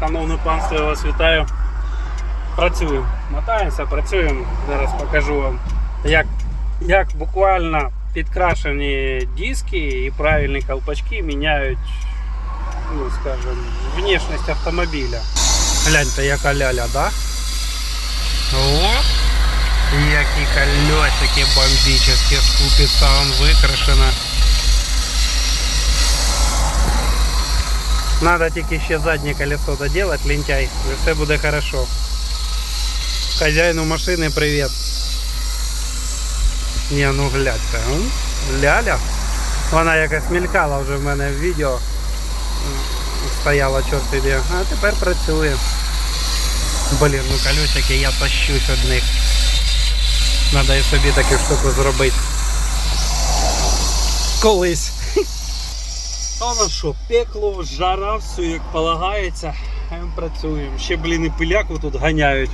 Шановне панство, я вас вітаю. Працюємо. Мотаємося, працюємо. Зараз покажу вам, як, як буквально підкрашені диски і правильні колпачки міняють, ну скажем, внешність автомобіля. Гляньте, яка ляля, да? О! Які колесики бомбические, скупица он выкрашена. Надо тільки ще заднє колесо доделать, лентяй, і все буде хорошо. Хазяїну машини привіт. Ні, ну глядьте, м? ляля. Вона якось мелькала вже в мене в відео. М, Стояла чорт іде. А тепер працює. Блін, ну колесики я тащусь від них. Надо і собі таку штуку зробити. Колись. А на що, пекло, жара, все як полагається. Працюємо. Ще, блін, і пиляку тут ганяють.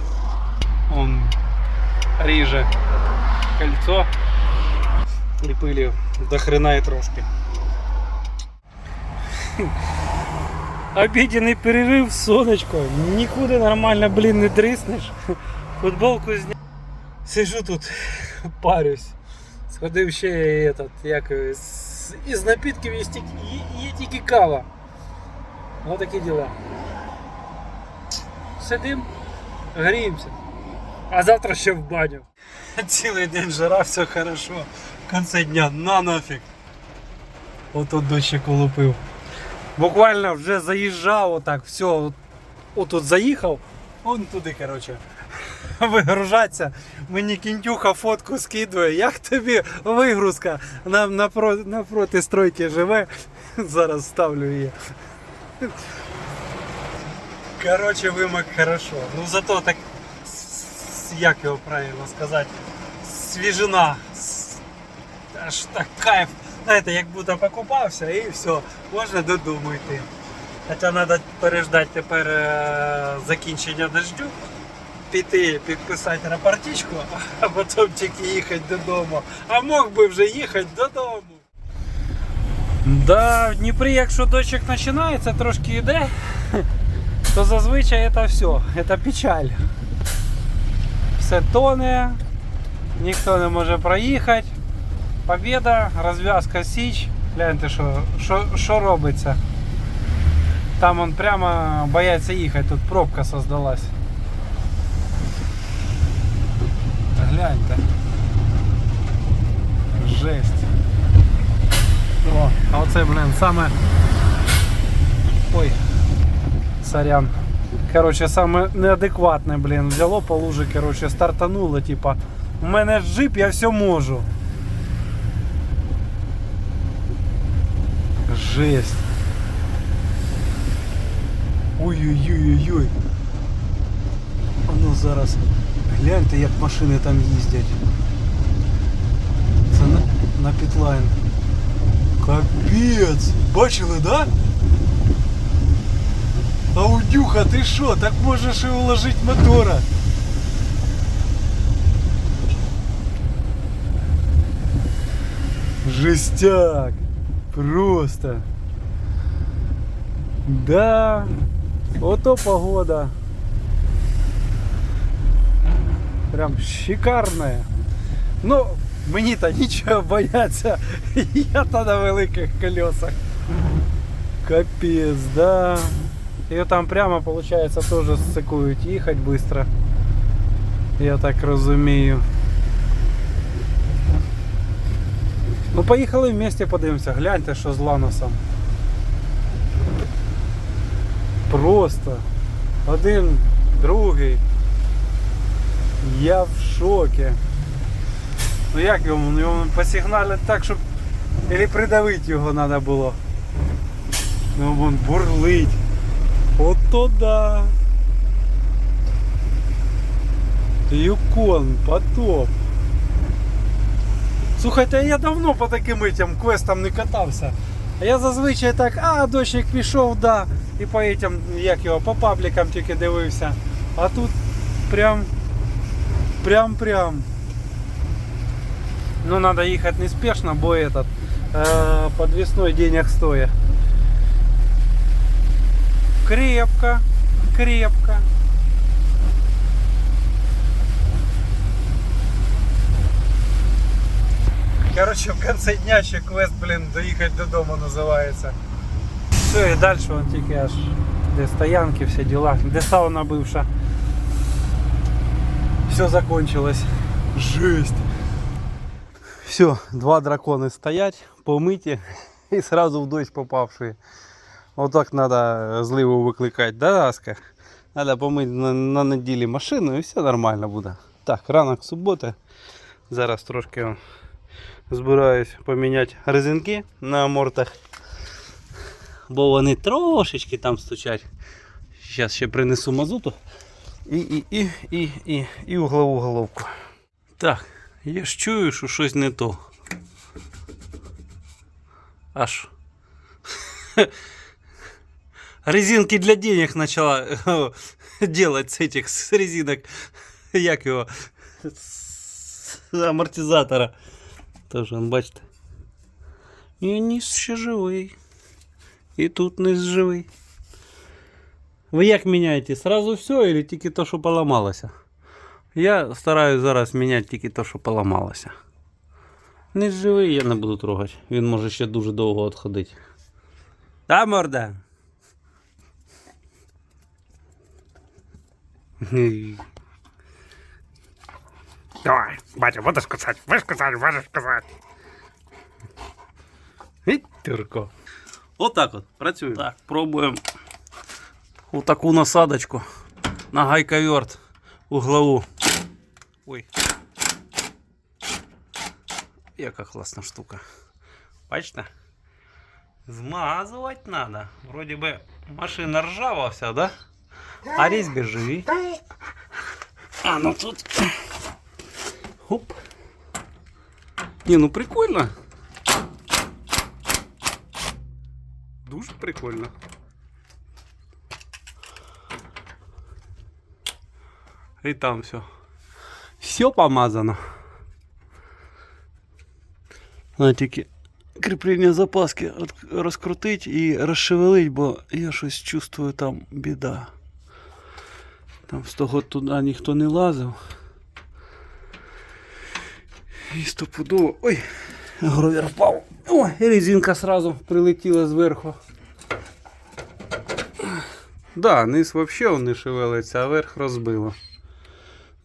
Он ріже кольцо. І пилі до хрена і трошки. Обіденний перерив, сонечко. Нікуди нормально, блін, не дриснеш. Футболку зняв. Сижу тут, парюсь. Сходив ще этот, як, е, з- із напитків є кава. Ось такі діла. Сидим, гріємося. А завтра ще в баню. Цілий день жара, все хорошо. В кінці дня на нафіг. Отут дощик улупив. Буквально вже заїжджав отак, все, отут заїхав, он туди, коротше. Вигружаться. Мені кінтюха фотку скидує. Як тобі вигрузка на, напро, напроти стройки живе. Зараз ставлю її. Коротше, вимок хорошо. Ну зато так, як його правильно сказати, свіжина. Аж так кайф. Знаєте, як будто покупався і все, можна додому. Хоча треба переждати тепер е, закінчення дождю піти підписати рапортичку, а потім тільки їхати додому. А мог би вже їхати додому. Да, в Дніпрі, якщо дощик починається, трошки йде, то зазвичай це все, це печаль. Все тоне, ніхто не може проїхати. Побіда, розв'язка Січ. Гляньте, що, що, що робиться. Там он прямо бояться їхати, тут пробка создалась. Гляньте. Жесть. О, а оце, блин, саме. Ой. Сорян. Короче, саме неадекватне, блин. Взяло по лужі, короче, стартануло, типа. У мене джип, я все можу. Жесть. Ой-ой-ой-ой-ой. А ну зараз. Гляньте, як машини там їздять. Це на, на пітлайн. Капець! Бачили, да? Аудюха, ти що? Так можеш і уложити мотора. Жестяк. Просто. Да. Ото погода. Прям шикарная. Ну, мені-то нічого бояться. Я-то на великих колесах. Капец, да. І там прямо, получается, тоже сцикують їхати быстро. Я так розумію. Ну поїхали вместе подивимося. Гляньте, що з Ланосом. Просто. Один, другий. Я в шокі. Ну як йому? Ну, Йому посигналять так, щоб Или придавити його треба було. Ну вон бурлить. Ото да. Юкон, потоп. Слухайте, я давно по таким этим квестам не катався. А я зазвичай так, а, дощик пішов, да. І по этим, як його, по паблікам тільки дивився. А тут прям прям-прям. Ну, надо ехать неспешно, бо этот э, подвесной денег стоит. Крепко, крепко. Короче, в конце дня ще квест, блін, доїхати додому називається. Все, і далі вон тільки аж де стоянки, всі діла, де сауна бивша. Все закончилось. Жесть. Все, два дракони стоять, помиті і сразу в дощ попавшие. Вот так надо зливу викликати, да, Аска? Надо помити на, на неділі машину і все нормально буде. Так, ранок суботи. Зараз трошки збираюсь поміняти резинки на амортах. Бо вони трошечки там стучать. Зараз ще принесу мазуту. І, і, і, і, і, і углову головку. Так, я ж чую, що щось не то. Аж. Резинки для денег начала делать с этих с резинок. Як його? З амортизатора. Тож, он, бачите. І ніс ще живий. І тут низ живий. Ви як міняєте? Сразу все или тільки то, що поламалося? Я стараюсь зараз міняти тільки то, що поламалося. Низ живий я не буду трогати. Він може ще дуже довго відходити. Да, морда? Давай, батя, будешь кусать, будешь кусать, можешь кусать. Турко. Отак от, працюємо. Так, пробуємо отаку насадочку на гайковерт углову. Ой. Яка класна штука. Бачите? Змазувати треба. Вроді би машина ржава вся, да? А різьби живі. А, ну тут. Хоп. Ні, ну прикольно. Дуже прикольно. І там все. Все помазано. Надо тільки кріплення запаски розкрутить і розшевелить, бо я щось чувствую там біда. Там з того туди ніхто не лазив. І стопудово. Ой! Гровер впав. О, і резинка сразу прилетіла зверху. Да, низ взагалі не шевелиться, а верх розбило.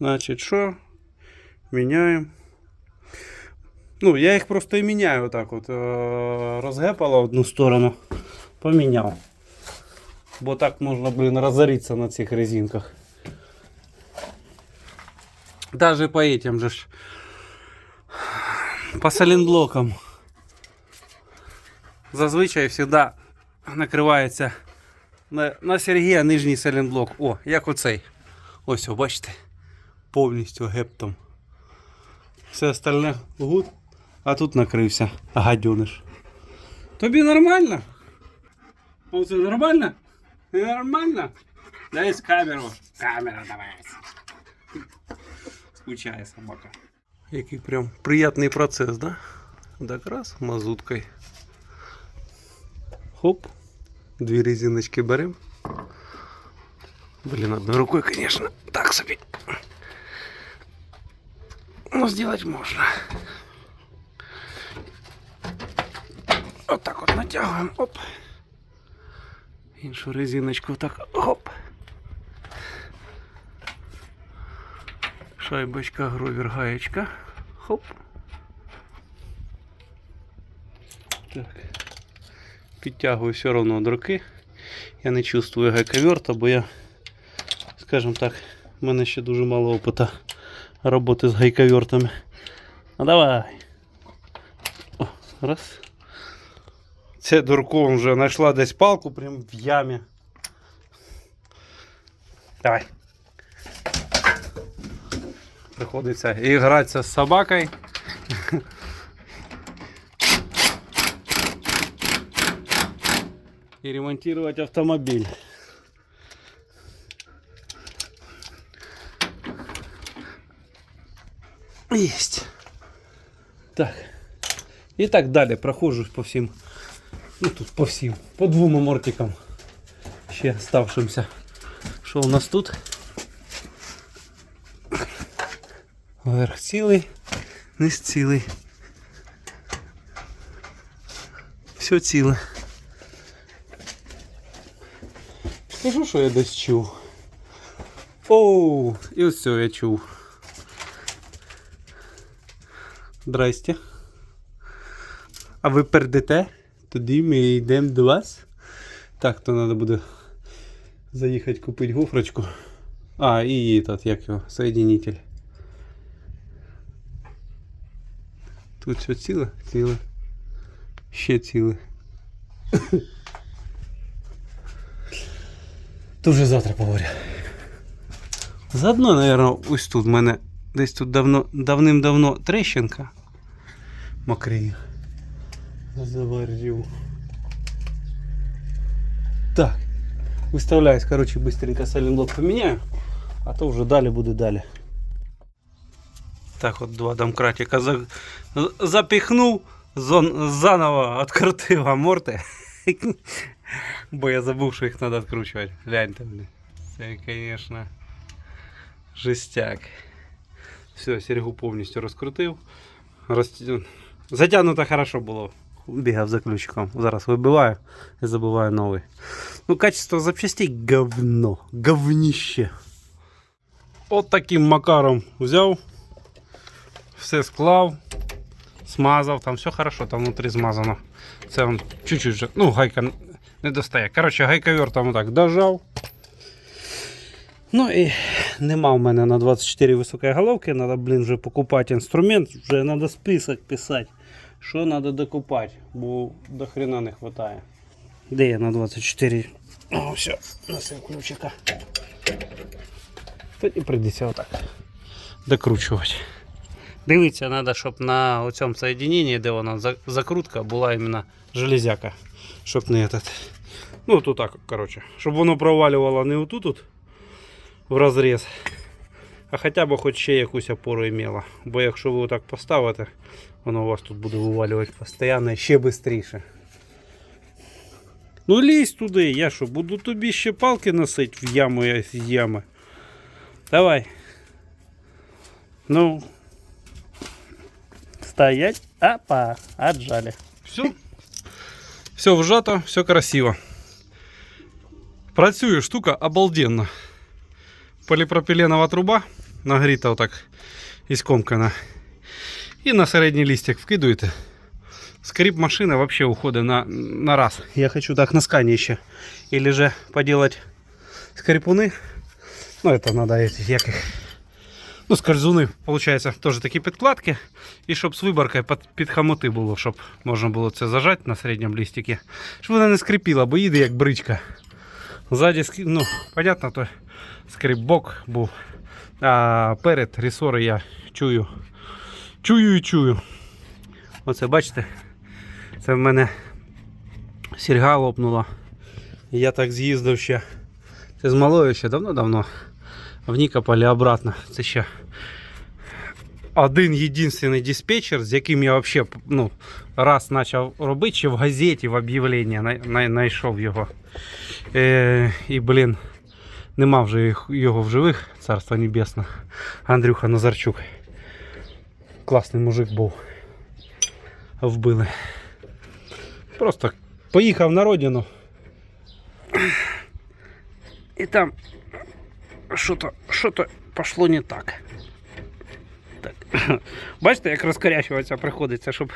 Значить, що? Міняємо. Ну, я їх просто і міняю отак от. е, Розгепало в одну сторону, поміняв. Бо так можна, блін, розоритися на цих резинках. Даже по этим же ж. По салінблокам. Зазвичай завжди накривається на, на Сергія нижній салінблок. О, як оцей. Ось, о, бачите? Повністю гептом. Все остальне гуд, а тут накрився гадюниш. Тобі нормально? Оце нормально? Нормально? Дай камеру. Камера давай. Скучає собака. Який прям приятний процес, да? Так раз мазуткой. Хоп. Дві резиночки берем. Блин, одной рукой, конечно, так собі. Но сделать можно. Вот так вот натягиваем. Оп. Іншу резиночку так. Хоп. Шайбочка, гровер, гаечка. Хоп. Так. Підтягую все одно до руки. Я не чувствую гайковерта, бо я, скажімо так, в мене ще дуже мало опита роботи з гайковертами. Ну давай. О, раз. Це дурком вже знайшла десь палку прям в ямі. Давай. Приходиться і гратися з собакою. И ремонтировать автомобиль. Есть. Так. І так далі проходжусь по всім. Ну тут по всім. По двом амортикам. Ще ставшимся. Що у нас тут? Верх цілий, низ цілий. Все ціле. Скажу, що я десь чув. Оу, і ось цього я чув. Здрасте. А ви пердите? Тоді ми йдемо до вас. Так, то треба буде заїхати купити гофрочку. А, і этот, як його, соединитель. Тут все ціле? Ціле. Ще ціле. Вже завтра поговорю. Заодно, наверное, ось тут в мене десь тут давно, давним-давно трещинка. Мокрію. Заварю. Так. Выставляюсь, короче, быстренько сайлентблок поменяю, а то уже далі буде далі. Так от два домкратика за... запихнув, зон... заново открутив аморти. Бо я забув, що їх треба відкручувати. Гляньте, блін. Це, звісно, жестяк. Все, серегу повністю розкрутив. Роз... Затягнуто хорошо було. Бігав за ключиком. Зараз вибиваю і забиваю новий. Ну, качество запчастей говно. Говнище. От таким макаром взяв. Все склав. Смазав, там все хорошо, там внутрі змазано. Це он чуть-чуть. Ну, гайка не достає. Коротше, гайковер там отак дожав. Ну і нема в мене на 24 високої головки. Треба, блін, вже покупати інструмент. Вже треба список писати. Що треба докупати, бо до хрена не вистачає. Де я на 24? О, все, носив ключика. Тоді прийдеться отак. Докручувати. Дивіться, треба, щоб на цьому соєдиненні, де вона закрутка, була іменно железяка. Щоб не этот. Ну, тут так, коротше. Щоб воно провалювало не отут тут в розріз, а хоча б хоч ще якусь опору імело. Бо якщо ви отак поставите, воно у вас тут буде вивалювати постійно і ще швидше. Ну лізь туди, я що, буду тобі ще палки носити в яму я з ями. Давай. Ну. Стоять. Опа, отжали. Все. Все вжато, все красиво. Працює штука обалденно. Поліпропіленова труба нагріта отак і скомкана. І на середній листик вкидуєте. Скрип машины вообще уходит на, на раз. Я хочу так на скане еще. Или же поделать скрипуны. Ну, это надо эти, як их. Ну, скользуни, получается, тоже такі підкладки. І щоб з виборкою під, під хамоти було, щоб можна було це зажати на середньому листикі. Щоб вона не скрипіла, бо їде як бричка. Ззаді, ск- ну, понятно, то скрип бок був. А перед ресори я чую. Чую і чую. Оце бачите, це в мене сільга лопнула. Я так з'їздив ще. Це з малою ще давно-давно. В Нікополі обратно. Це ще один єдиний диспетчер, з яким я взагалі ну, раз почав робити, ще в газеті в об'явленні знайшов його. Е, і, блін, нема вже його в живих, царство небесне. Андрюха Назарчук. Класний мужик був. Вбили. Просто поїхав на родину. І там що-то, що-то пішло не так. так. Бачите, як розкорячуватися приходиться, щоб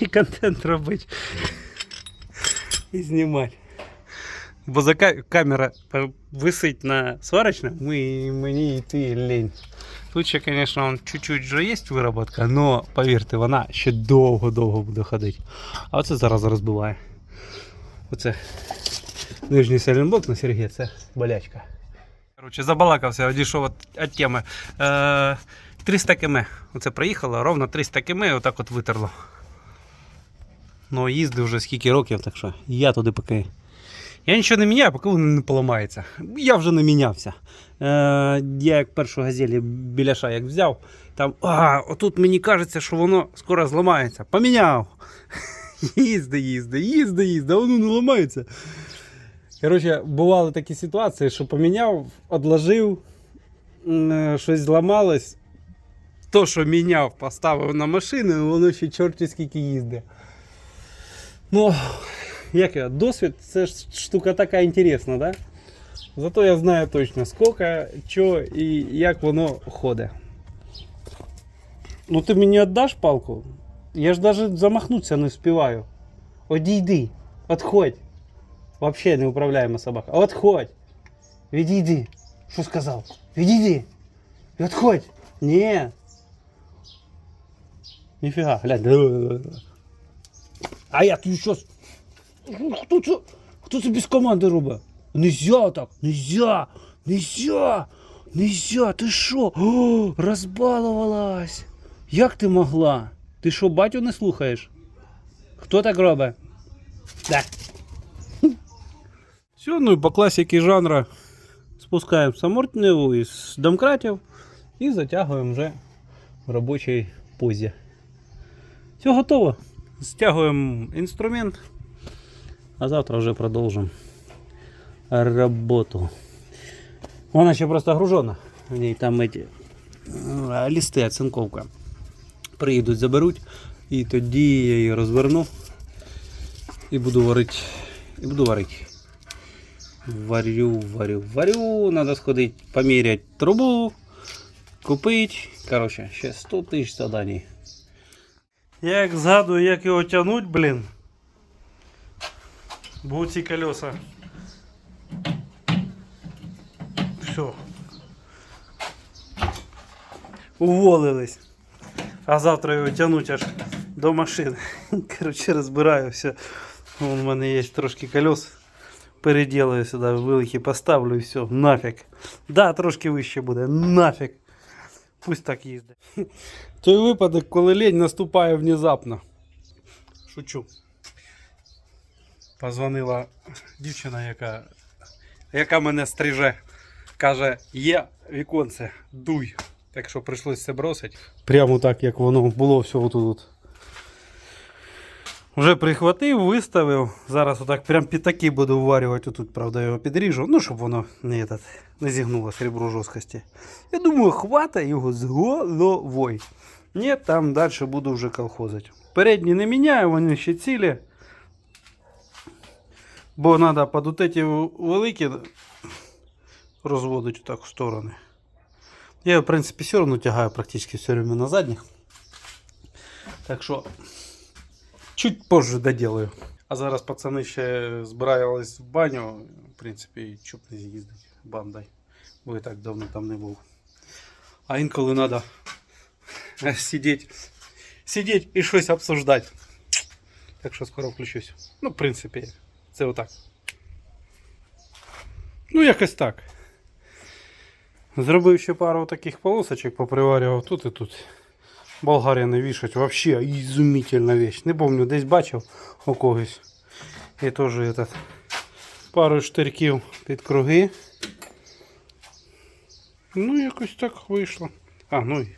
і контент робити. І знімати. Бо за камера е, висить на сварочному, і мені йти лень. Тут ще, звісно, он чуть-чуть вже є вироботка, але повірте, вона ще довго-довго буде ходити. А оце зараз розбиває. Оце нижній селенблок на Сергія, це болячка. Коротше, забалакався, одійшов від, теми. Е, 300 км. Оце проїхало, ровно 300 км, отак от витерло. Ну, їздив вже скільки років, так що я туди поки. Я нічого не міняю, поки воно не поламається. Я вже не мінявся. Е, я як першу газелі біляша як взяв, там, а, отут мені кажеться, що воно скоро зламається. Поміняв. Їзди, їзди, їзди, їзди, а воно не ламається. Коротше, бували такі ситуації, що поміняв, одложив, е, щось зламалось. То, що міняв, поставив на машину, воно ще чорті скільки їздить. Ну, як я, досвід це ж штука така інтересна, да? Зато я знаю точно, скільки, що і як воно ходить. Ну ти мені віддаш палку? Я ж навіть замахнутися не вспіваю. Одійди, отходь. Вообще не управляема собака. Отходь. Відійди. Що сказав? Відійди. Отходь. Ні. Ніфіга, глянь. А я тут щось. Хто це? Хто це без команди робить? Нельзя так, нельзя, нельзя, нельзя, ти що? Розбалувалась. Як ти могла? Ти що, батю не слухаєш? Хто так робить? Да. Все, ну і по класіки жанра спускаємо самортневу із домкратів і затягуємо вже в робочій позі. Все готово. Стягуємо інструмент, а завтра вже продовжимо роботу. Вона ще просто гружена. В ній там эти е, листи, оцинковка. Приїдуть, заберуть, і тоді я її розверну і буду варити. І буду варити. Варю, варю, варю. Надо сходити поміряти трубу, купити. Коротше, ще 100 тисяч заданий. Як згадую, як його тягнуть, блін. Бо ці колеса. Все. Уволились. А завтра його тягнуть аж до машини. Коротше, розбираю все. Вон у мене є трошки колес. Переделаю сюди, великі поставлю і все, нафіг. Да, трошки вище буде, нафіг. Пусть так їздить. Той випадок, коли лень наступає внезапно. Шучу. Позвонила дівчина, яка, яка мене стриже. Каже, є віконце, дуй. Так що прийшлося це бросити. Прямо так, як воно було все отут. Вже прихватив, виставив. Зараз отак прям під буду вварювати. Тут, правда, його підріжу, ну, щоб воно не, этот, не зігнулося ребро жорсткості. Я думаю, хватає його з головою. Ні, там далі буду вже колхозити. Передні не міняю, вони ще цілі. Бо треба під от ці великі розводити так в сторони. Я, в принципі, все одно тягаю практично все время на задніх. Так що чуть позже доделаю. А зараз пацани ще збирались в баню. В принципі, чоб не з'їздити бандой. Бо і так давно там не був. А інколи треба сидіти, сидіти і щось обсуждати. Так що скоро включусь. Ну, в принципі, Це отак. Ну, якось так. Зробив ще пару таких полосочок, поприварював тут і тут. Болгарія не вішать, вообще ізумительна вещь. Не помню, десь бачив у когось. І теж этот, пару штирків під круги. Ну, якось так вийшло. А, ну і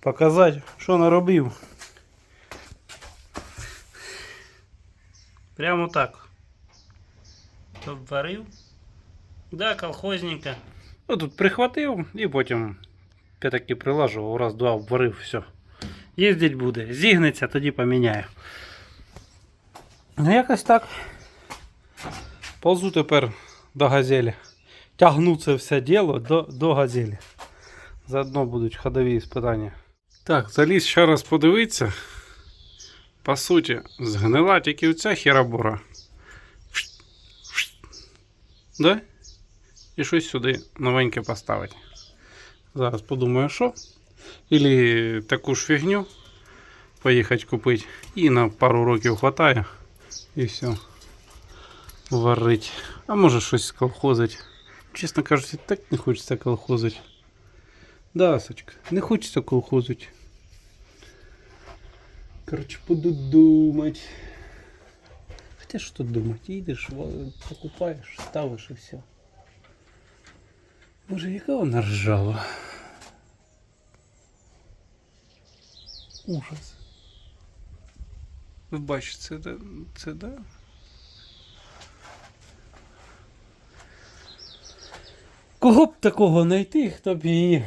показати, що наробив. Прямо так. Обварив. Да, колхозненько. Ну, тут прихватив і потім п'ятаки прилажував, раз-два обварив, все. Їздить буде, зігнеться, тоді поміняю. Ну, якось так. Ползу тепер до газелі. Тягну це все діло до, до газелі. Заодно будуть ходові іспитання. Так, заліз ще раз подивитися. По суті, згнила тільки оця херабора. Да? І щось сюди новеньке поставити. Зараз подумаю, що. Ілі таку ж фігню поїхати купити. І на пару років хватає. І все. Варить. А може щось колхозить. Чесно кажучи, так не хочеться колхозить. Да, Сочка, не хочеться колхозить. Короче, буду думать. Хотя что думать, їдеш, покупаєш, ставиш і все. Боже, яка вона ржава. Ужас. Ви бачите, це да? Це, да? Кого б такого знайти, хто б її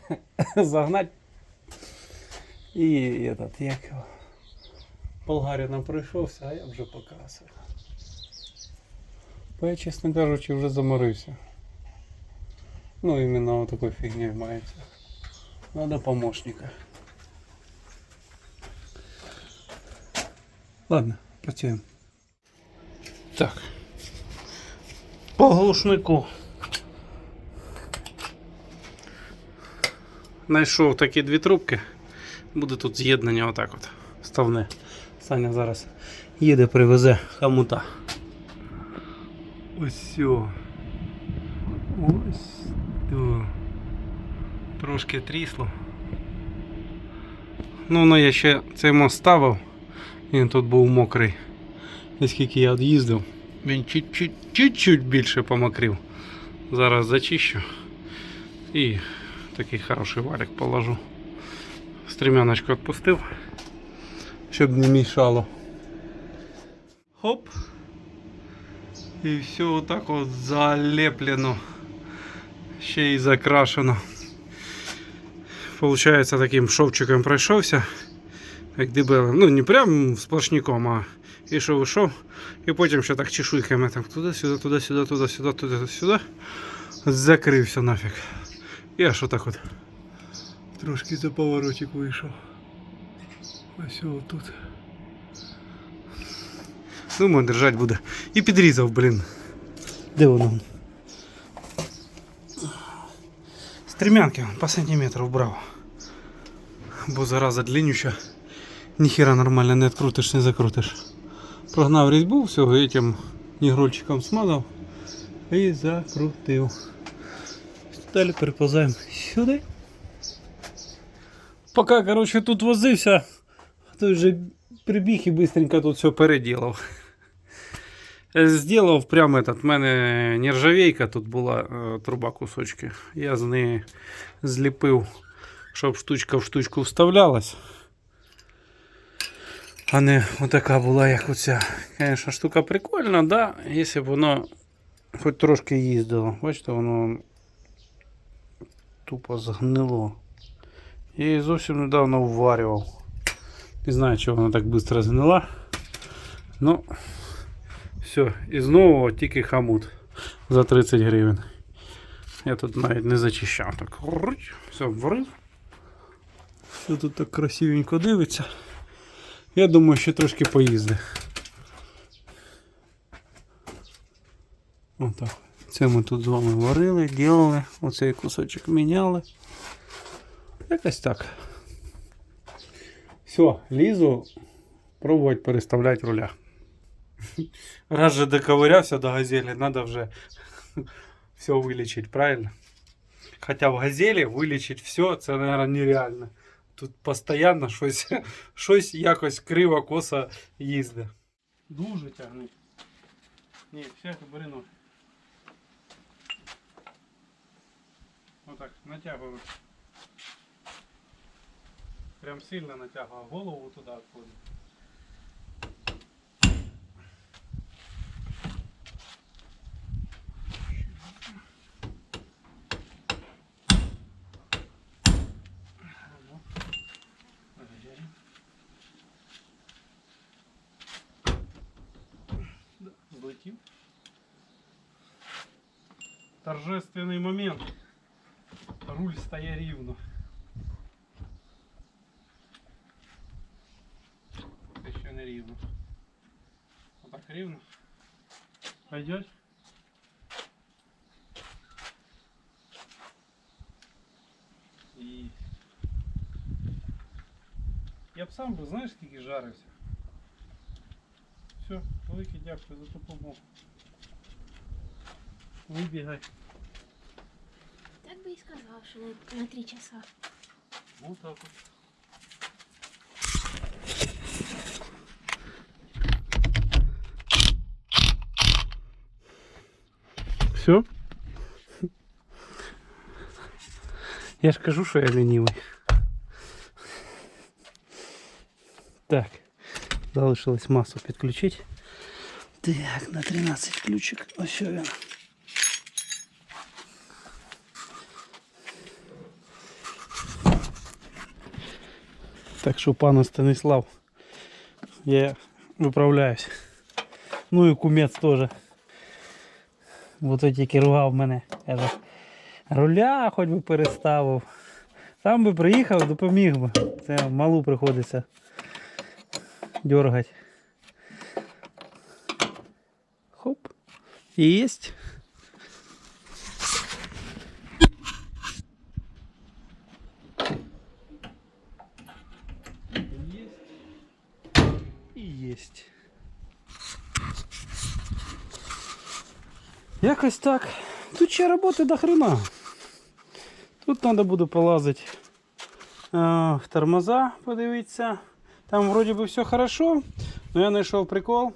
загнать і этот, як його. Болгарина пройшовся, а я вже покрасив. Бо я, чесно кажучи, вже заморився. Ну, іменно такой фігнею мається. Надо помощника. Ладно, працюємо. Так. По глушнику. Знайшов такі дві трубки. Буде тут з'єднання отак от. Ставне. Саня зараз їде, привезе хамута. Ось. Ось то. Трошки трісло. Ну, ну я ще цей мост ставив. Він тут був мокрий. І скільки я від'їздив, він чуть-чуть, більше помокрів. Зараз зачищу. І такий хороший валик положу. Стремяночку відпустив, щоб не мішало. Хоп. І все отак от залеплено. Ще й закрашено. Получається таким шовчиком пройшовся. Як дебелим. Ну не прям сплошняком, а ішов, ішов. І потім ще так чешуйками так туди-сюди, туди-сюди, туди-сюди, туди-сюди. Закрився нафіг. І аж отак от. Трошки за поворотик вийшов. Ось тут. Думаю, держать буде. І підрізав, блін. Де воно? Стремянки по сантиметру брав. Бо зараза длиннюща. Ніхера нормально не відкрутиш, не закрутиш. Прогнав різьбу, всього этим нігрольчиком смазав і закрутив. Далі переповзаємо сюди. Поки, коротше, тут возився, той вже прибіг і быстренько тут все переділав. Сделав прямо этот, в мене нержавейка тут була, е, труба кусочки. Я з неї зліпив, щоб штучка в штучку вставлялась. А не отака була, як оця. Звісно, штука прикольна, да, якщо б воно хоч трошки їздило. Бачите, воно тупо згнило. Я її зовсім недавно вварював. Не знаю, чого вона так швидко згнила. Ну, все, і знову тільки хамут за 30 гривень. Я тут навіть не зачищав. Так, все, врив. Все тут так красивенько дивиться. Я думаю, ще трошки поїзди. Отак. Це ми тут з вами варили, ділили, оцей кусочок міняли. Якось так. Все, лізу пробувати переставляти руля. Раз же доковырявся до газелі, надо вже все вилічити, правильно? Хоча в газелі вилічити все, це, мабуть, нереально. Тут постійно щось, щось якось криво косо їздить. Дуже тягни. Ні, все, бери ноги. Отак, натягую. Прям сильно натягиваю голову туди отходить. Злетів. Торжественний момент. Руль стає рівно. Це ще не рівно. Отак рівно. Пойдет? І... Я б сам би, знаєш, скільки жарився. Все, велике дякую за допомогу. Вибігай. Так би і сказав, що на, на три часа. Вот так вот. Все? Я скажу, что я ленивый. Так, залишилось массу подключить. Так, на 13 ключик. Ну, Ось він. Так що пане Станислав, я выправляюсь. Ну и кумец тоже. Бо той тільки ругав мене. Каже, руля хоч би переставив. Сам би приїхав, допоміг би. Це малу приходиться дергати. Хоп. І єсть. І єсть. Якось так. Тут ще роботи до хрена. Тут треба буде полазити в тормоза, подивитися. Там вроді би все хорошо, але я знайшов прикол,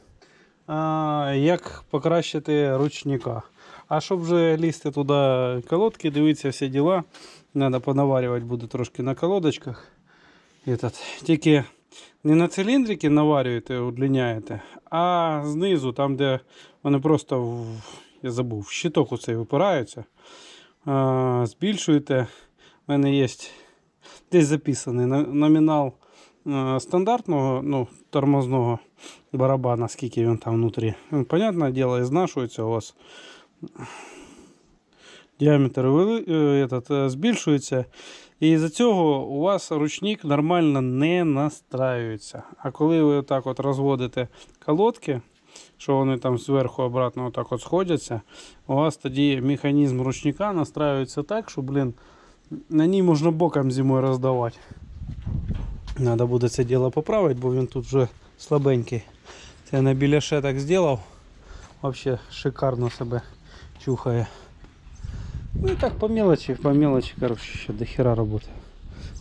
як покращити ручника. А щоб вже лізти туди колодки, дивитися всі діла, треба понаварювати буде трошки на колодочках. Этот. Тільки не на циліндрики наварюєте, удлиняєте, а знизу, там, де вони просто в, я забув, щиток оцей випираються. А, збільшуєте. У мене є десь записаний номінал стандартного ну, тормозного барабана, скільки він там внутрі. Ну, Понятне діло, знашується у вас. Діаметр е, этот, е, збільшується. І з-за цього у вас ручник нормально не настраюється. А коли ви так от розводите колодки, що вони там зверху обратно отак от сходяться, у вас тоді механізм ручника настраюється так, що, блін, на ній можна боком зимою роздавати. Треба буде це діло поправити, бо він тут вже слабенький. Це я на біляше так зробив. Взагалі шикарно себе чухає. Ну і так по мелочі, по мелочі, коротше, ще до хера роботи.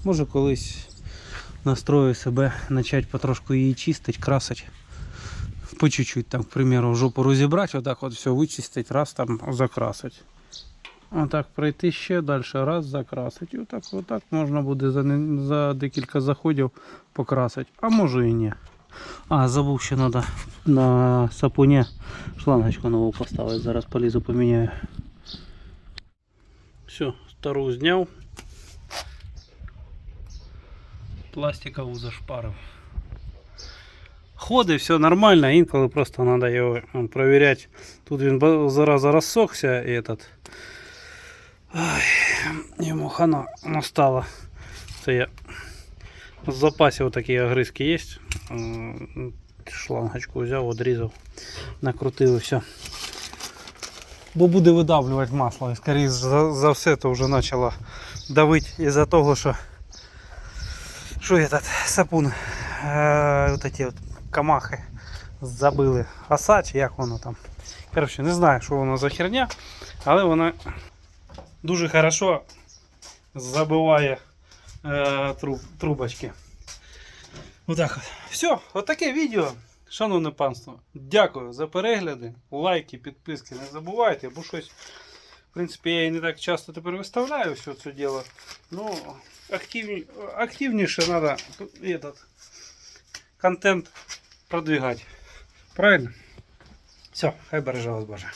Може колись настрою себе, почати потрошку її чистити, красити. По чуть-чуть там, к примеру, жопу розібрати, отак от все вичистити, раз там закрасити. Отак пройти ще далі, раз закрасити. І отак, отак можна буде за, не- за декілька заходів покрасити. А може і ні. А, забув, що треба на сапуні шлангочку нову поставити. Зараз полізу поміняю. Все, стару зняв. Пластикову зашпарив. Ходить, все нормально, інколи просто треба його м, провіряти. Тут він зараза розсохся і этот. Ай, йому хана настала. Це я в запасі отакі огризки є. Шлангочку взяв, одрізав, накрутив і все. Бо буде видавлювати масло. І скоріше за, за все то вже почало давити із-за того, що що этот сапун, е, от ці от камахи забили. Оса чи як воно там. Коротше, не знаю, що воно за херня, але вона дуже хорошо забиває е, труб, трубочки. Отак от. Все, отаке відео. Шановне панство, дякую за перегляди, лайки, підписки не забувайте, бо щось, в принципі, я і не так часто тепер виставляю все це діло. Ну, активні, активніше треба этот, контент продвигати. Правильно? Все, хай береже вас Боже.